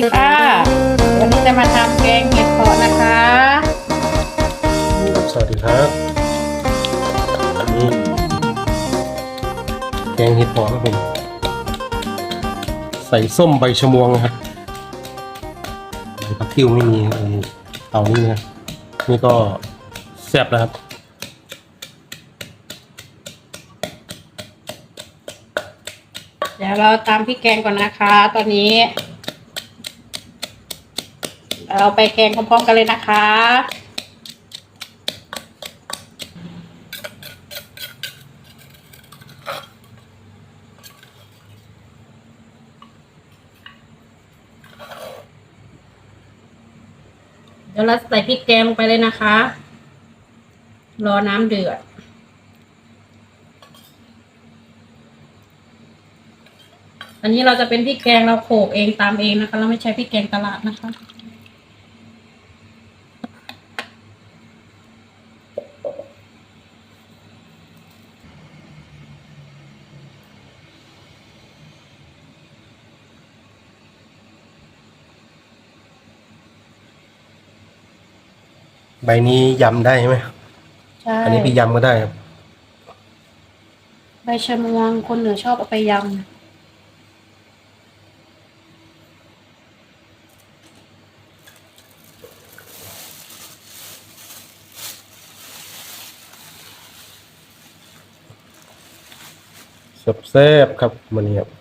ดีค่ะ วันนี้จะมาทำแกงเห็ดเผาะนะคะ สวัสดีครับอันนี้แกงเห็ดเผาะครับผม ใส่ส้มใบชะมวงนะครับใบผักติ้วไม่มีไอ้เตานี่นะนี่ก็แซ่บนะครับเดี๋ยวเราตามพริกแกงก่อนนะคะ ตอนนี้ เราไปแกงพร้อมๆกันเลยนะคะเดี๋ยวเราใส่พริกแกงลงไปเลยนะคะ รอน้ำเดือด อันนี้เราจะเป็นพริกแกงเราโขลกเองตามเองนะคะ เราไม่ใช้พริกแกงตลาดนะคะ ใบนี้ยำได้ไหมใช่อันนี้ไปยำก็ได้ครับใบชะมวงคนเหนือชอบเอาไปยแซ่บๆครับมันนี้ครับ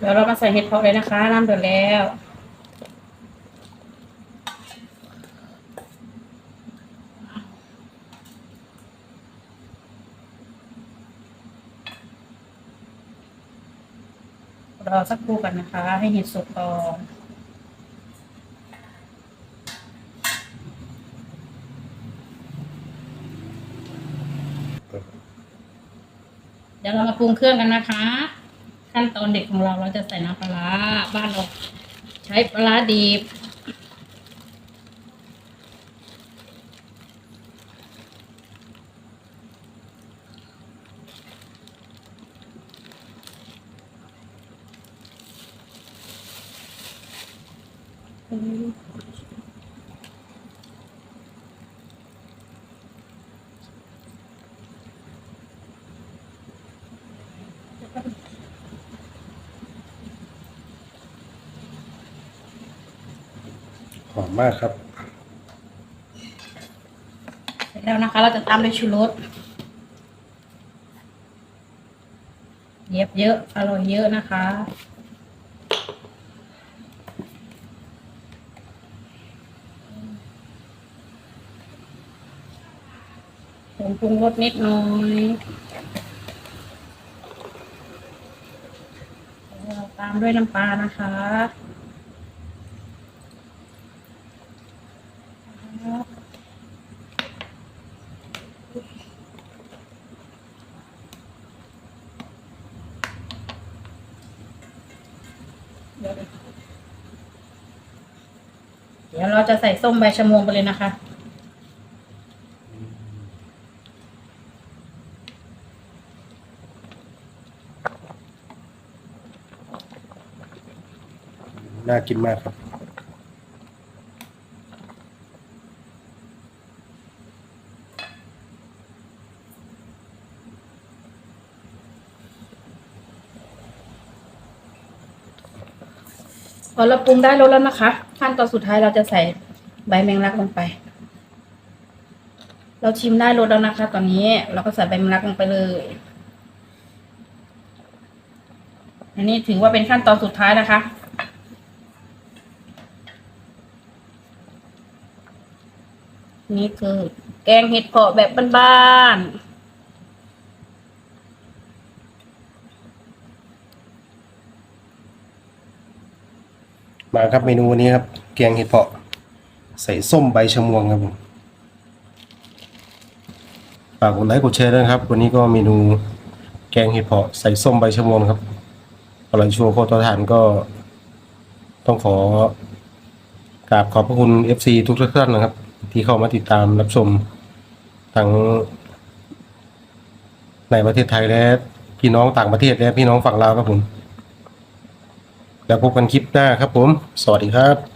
เดี๋ยวเรามาใส่เห็ดเผาะเลยนะคะน้ำเดือดแล้วรอสักครู่กันนะคะ ให้เห็ดสุกก่อนเดี๋ยวเรามาปรุงเครื่องกันนะคะ ขั้นตอนเด็กของเราเราจะใส่น้ำปลาร้าบ้านเราใช้ปลาร้าดีบ หอมมากครับ เสร็จแล้วนะคะ เราจะตามด้วยชูรสเย็บเยอะ อร่อยเยอะนะคะผงปรุงรสนิดหน่อยเราตามด้วยน้ำปลานะคะ เดี๋ยวเราจะใส่ส้มใบชะมวงไปเลยนะคะ น่ากินมากครับ พอเราปรุงได้รสแล้วนะคะ ขั้นตอนสุดท้ายเราจะใส่ใบแมงลักลงไป เราชิมได้รสแล้วนะคะ ตอนนี้เราก็ใส่ใบแมงลักลงไปเลย อันนี้ถือว่าเป็นขั้นตอนสุดท้ายนะคะนี่คือแกงเห็ดเผาะแบบบ้านๆ มาครับเมนูวันนี้ครับ แกงเห็ดเผาะ ใส่ส้มใบชะมวงครับผมฝากกดไลค์กดแชร์ด้วยครับ วันนี้ก็เมนูแกงเห็ดเผาะ ใส่ส้มใบชะมวงครับอร่อยชัวร์โคตรทานก็ ต้องขอกราบขอบพระคุณ FC ทุกท่านนะครับ ที่เข้ามาติดตามรับชมทั้งในประเทศไทยและพี่น้องต่างประเทศและพี่น้องฝั่งลาวครับผม แล้วพบกันคลิปหน้าครับผม สวัสดีครับ